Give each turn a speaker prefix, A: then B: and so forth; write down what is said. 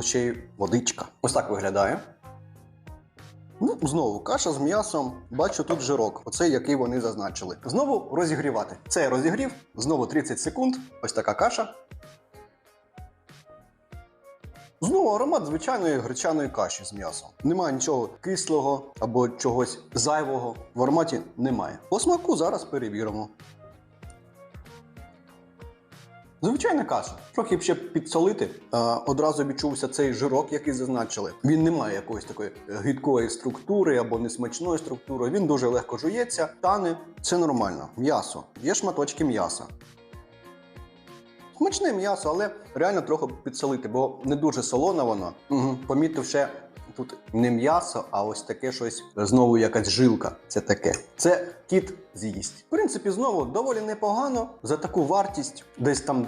A: ще водичка. Ось так виглядає. Ну, знову каша з м'ясом. Бачу тут жирок, оцей, який вони зазначили. Знову розігрівати. Це я розігрів, знову 30 секунд. Ось така каша. Знову аромат звичайної гречаної каші з м'ясом. Немає нічого кислого або чогось зайвого. В ароматі немає. По смаку зараз перевіримо. Звичайна каша. Трохи б ще підсолити. А, одразу відчувся цей жирок, який зазначили. Він не має якоїсь такої гидкої структури або несмачної структури. Він дуже легко жується, тане. Це нормально. М'ясо. Є шматочки м'яса. Смачне м'ясо, але реально трохи підсолити, бо не дуже солоне воно. Угу. Помітив ще тут не м'ясо, а ось таке щось знову якась жилка. Це таке. Це кіт з'їсть. В принципі, знову доволі непогано за таку вартість, десь там